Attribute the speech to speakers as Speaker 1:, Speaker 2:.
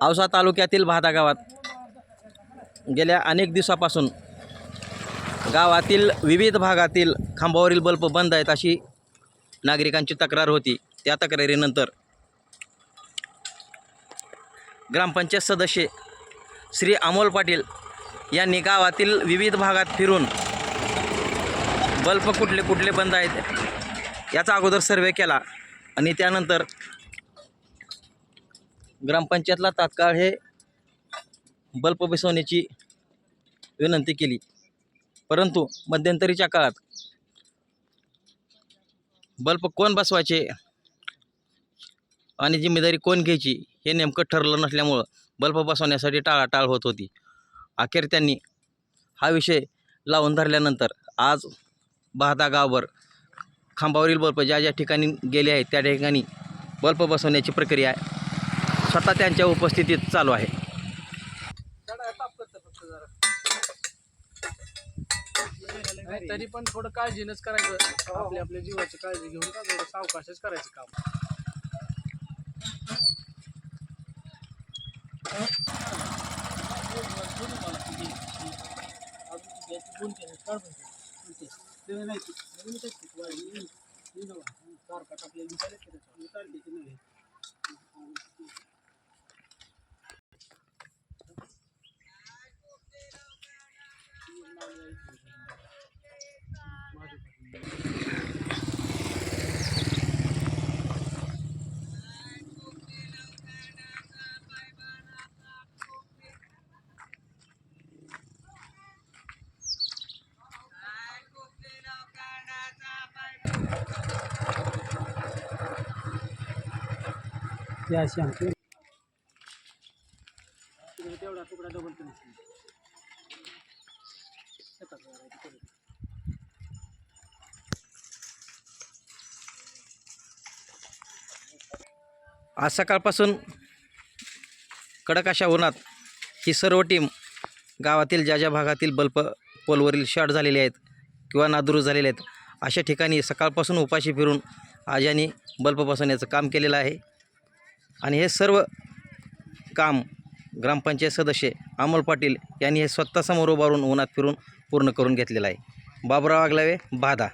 Speaker 1: औसा तालुक्यातील भादा गावात. गेल्या अनेक दिवसापासून गावातील विविध भागातील खांबावरील बल्ब बंद आहेत अशी नागरिकांची तक्रार होती. त्या तक्रारीनंतर ग्रामपंचायत सदस्य श्री अमोल पाटील यांनी गावातील विविध भागात फिरून बल्ब कुठले कुठले बंद आहेत याचा अगोदर सर्वे केला आणि त्यानंतर ग्रामपंचायतला तात्काळ हे बल्ब बसवण्याची विनंती केली. परंतु मध्यंतरीच्या काळात बल्ब कोण बसवायचे आणि जिम्मेदारी कोण घ्यायची हे नेमकं ठरलं नसल्यामुळं बल्ब बसवण्यासाठी टाळाटाळ होत होती. अखेर त्यांनी हा विषय लावून धरल्यानंतर आज बहादा गावभर खांबावरील बल्ब ज्या ज्या ठिकाणी गेले आहेत त्या ठिकाणी बल्ब बसवण्याची प्रक्रिया स्वतः त्यांच्या उपस्थितीत चालू आहे.
Speaker 2: नाही, तरी पण थोडं काळजीनंच करायचं. आपल्या आपल्या जीवाची काळजी घेऊन का थोडं सावकाशच करायचं काम. तेवढा तुकडा डबल
Speaker 1: आज सकाळपासून कडक अशा उन्हात ही सर्व टीम गावातील ज्या ज्या भागातील बल्ब पोलवरील शॉर्ट झालेले आहेत किंवा नादुरुस्त झालेले आहेत अशा ठिकाणी सकाळपासून उपाशी फिरून आज यांनी बल्ब बसवण्याचं काम केलेलं आहे. आणि हे सर्व काम ग्रामपंचायत सदस्य अमोल पाटील यांनी हे स्वतः समोर उभारून उन्हात फिरून पूर्ण करून घेतलेलं आहे. बाबुराव आगलावे बाधा